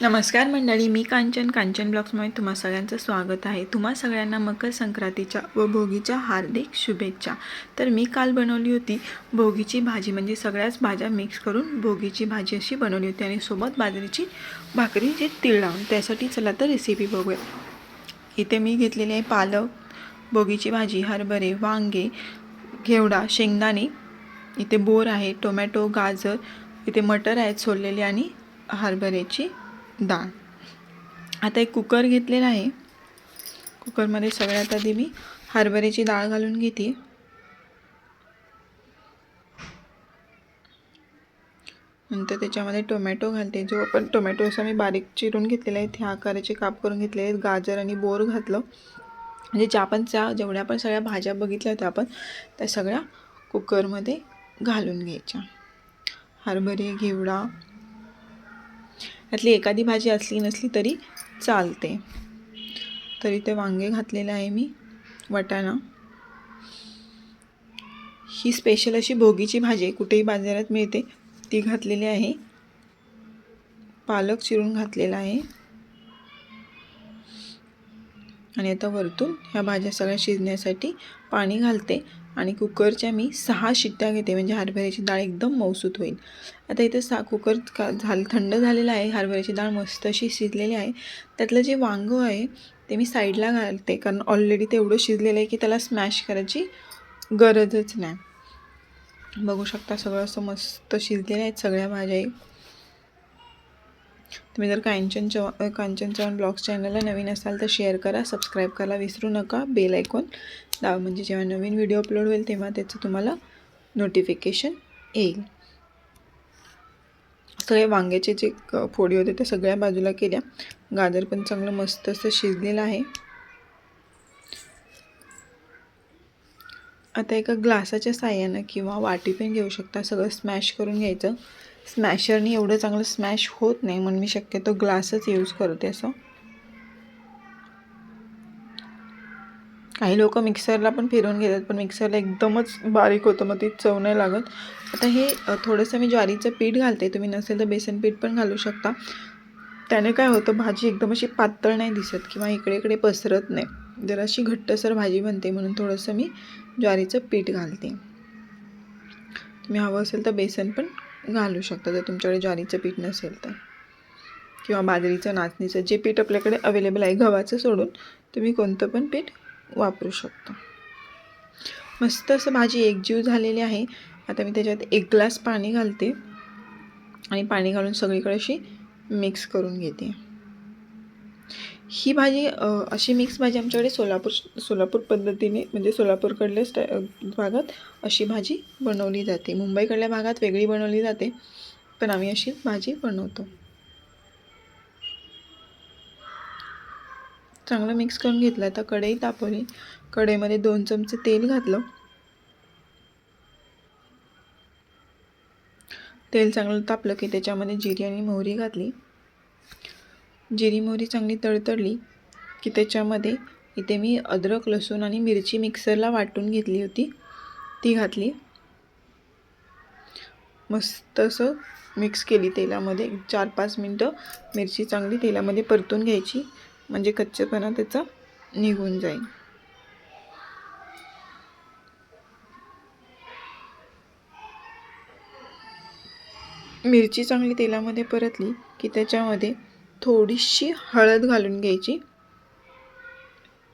नमस्कार मंडळी मी कांचन कांचन ब्लॉग्समध्ये तुम्हा सगळ्यांचं स्वागत आहे. तुम्हा सगळ्यांना मकर संक्रांतीच्या व भोगीच्या हार्दिक शुभेच्छा. तर मी काल बनवली होती भोगीची भाजी म्हणजे सगळ्याच भाज्या मिक्स करून भोगीची भाजी अशी बनवली होती आणि सोबत बाजरीची भाकरी जे तीळ लावून. त्यासाठी चला तर रेसिपी बघूया. इथे मी घेतलेली आहे पालक भोगीची भाजी हरभरे वांगे घेवडा शेंगदाणे. इथे बोर आहे टोमॅटो गाजर इथे मटर आहेत सोललेले आणि हरभऱ्याची डाळ. आता एक कुकर घेतलेला आहे. कुकरमध्ये सगळ्यात आधी मी हरभऱ्याची डाळ घालून घेते. नंतर त्याच्यामध्ये टोमॅटो घालते. जो आपण टोमॅटो असा मी बारीक चिरून घेतलेला आहे त्या आकाराचे काप करून घेतले आहेत. गाजर आणि बोर घातलं. म्हणजे ज्या पण त्या जेवढ्या आपण सगळ्या भाज्या बघितल्या होत्या आपण त्या सगळ्या कुकरमध्ये घालून घ्यायच्या. हरभरे घेवडा यातली एखादी भाजी असली नसली तरी चालते. तरी ते वांगे घातलेलं आहे मी वाटाणा. ही स्पेशल अशी भोगीची भाजी कुठेही बाजारात मिळते. ती घातलेली आहे. पालक चिरून घातलेला आहे. आणि आता वरतून ह्या भाज्या सगळ्या शिजण्यासाठी पाणी घालते. आणि कुकरच्या मी सहा शिट्ट्या घेते म्हणजे हरभऱ्याची डाळ एकदम मौसूत होईल. आता इथं सा कुकर का झालं थंड झालेलं आहे हरभऱ्याची डाळ मस्त अशी शिजलेली आहे. त्यातलं जे वांगं आहे ते मी साईडला घालते कारण ऑलरेडी तेवढं शिजलेलं आहे की त्याला स्मॅश करायची गरजच नाही. बघू शकता सगळं असं मस्त शिजलेलं आहेत सगळ्या भाज्याही तुम्ही जर कांचन चव्हाण कांचन चव्हाण ब्लॉग्स चॅनलला नवीन असाल तर शेअर करा सबस्क्राईब करायला विसरू नका बेल ऐकून दाव म्हणजे जेव्हा नवीन व्हिडिओ अपलोड होईल तेव्हा त्याचं तुम्हाला नोटिफिकेशन येईल. सगळे वांग्याचे जे क- फोडी होते त्या सगळ्या बाजूला केल्या. गाजर पण चांगलं मस्त असं शिजलेलं आहे. आता एका ग्लासाच्या साह्यानं किंवा वाटी पण घेऊ शकता. सगळं स्मॅश करून घ्यायचं. स्मॅशरनी एवढं चांगलं स्मॅश होत नाही म्हणून मी शक्यतो ग्लासच यूज करते असं. काही लोक मिक्सरला पण फिरवून घेतात पण मिक्सरला एकदमच बारीक होतं मग ती चव नाही लागत. आता हे थोडंसं मी ज्वारीचं पीठ घालते तुम्ही नसेल तर बेसन पीठ पण घालू शकता. त्याने काय होतं भाजी एकदम अशी पातळ नाही दिसत किंवा इकडे इकडे पसरत नाही. जर अशी घट्टसर भाजी बनते म्हणून थोडंसं मी ज्वारीचं पीठ घालते. तुम्ही हवं असेल तर बेसन पण घालू शकता जर तुमच्याकडे ज्वारीचं पीठ नसेल तर. किंवा बाजरीचं नाचणीचं जे पीठ आपल्याकडे अवेलेबल आहे गव्हाचं सोडून तुम्ही कोणतं पण पीठ वापरू शकतो. मस्त असं भाजी एकजीव झालेली आहे. आता मी त्याच्यात एक ग्लास पाणी घालते. आणि पाणी घालून सगळीकडे अशी मिक्स करून घेते. ही भाजी अशी मिक्स भाजी आमच्याकडे सोलापूर सोलापूर पद्धतीने म्हणजे सोलापूरकडल्या स्टा भागात अशी भाजी बनवली जाते. मुंबईकडल्या भागात वेगळी बनवली जाते. पण आम्ही अशी भाजी बनवतो. चांगलं मिक्स करून घेतलं. आता कढई तापवली कढईमध्ये दोन चमचे तेल घातलं. तेल चांगलं तापलं की त्याच्यामध्ये जिरी आणि मोहरी घातली. जिरी मोहरी चांगली तडतडली की त्याच्यामध्ये इथे मी अद्रक लसूण आणि मिरची मिक्सरला वाटून घेतली होती. ती घातली. मस्त असं मिक्स केली तेलामध्ये. चार पाच मिनटं मिरची चांगली तेलामध्ये परतून घ्यायची. म्हणजे कच्चेपणा त्याचा निघून जाईल. मिरची चांगली तेलामध्ये परतली की त्याच्यामध्ये थोडीशी हळद घालून घ्यायची.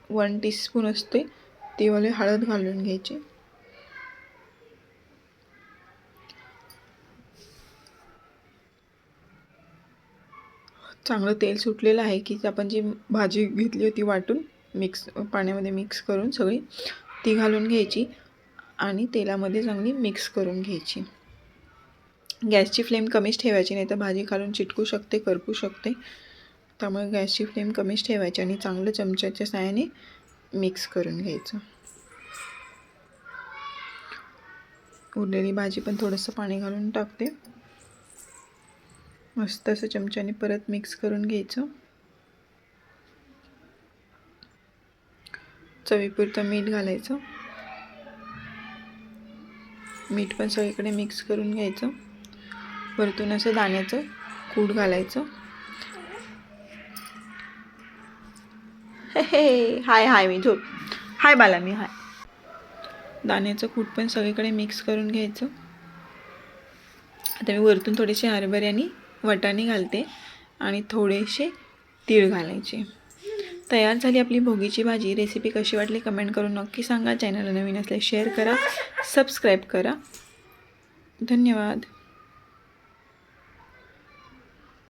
वन टीस्पून असते ती वाली हळद घालून घ्यायची. चांगलं तेल सुटलेलं आहे की आपण जी भाजी घेतली होती वाटून मिक्स पाण्यामध्ये मिक्स करून सगळी ती घालून घ्यायची आणि तेलामध्ये चांगली मिक्स करून घ्यायची. गॅसची फ्लेम कमीच ठेवायची नाही तर भाजी घालून चिटकू शकते करपू शकते. त्यामुळे गॅसची फ्लेम कमीच ठेवायची आणि चांगलं चमच्याच्या साहाय्याने मिक्स करून घ्यायचं. उरलेली भाजी पण थोडंसं पाणी घालून टाकते. मस्त असं चमच्याने परत मिक्स करून घ्यायचं. चवीपुरतं मीठ घालायचं. मीठ पण सगळीकडे मिक्स करून घ्यायचं. वरतून असं दाण्याचं कूट घालायचं. हे हे हाय हाय मी झोप. हाय बाला मी हाय. दाण्याचं कूट पण सगळीकडे मिक्स करून घ्यायचं. आता मी वरतून थोडेसे हरभरे आणि वटाणे घालते आणि थोडेसे तीळ घालायचे. तयार झाली आपली भोगीची भाजी. रेसिपी कशी वाटली कमेंट करून नक्की सांगा. चॅनलला नवीन असल्यास शेअर करा सबस्क्राईब करा. धन्यवाद.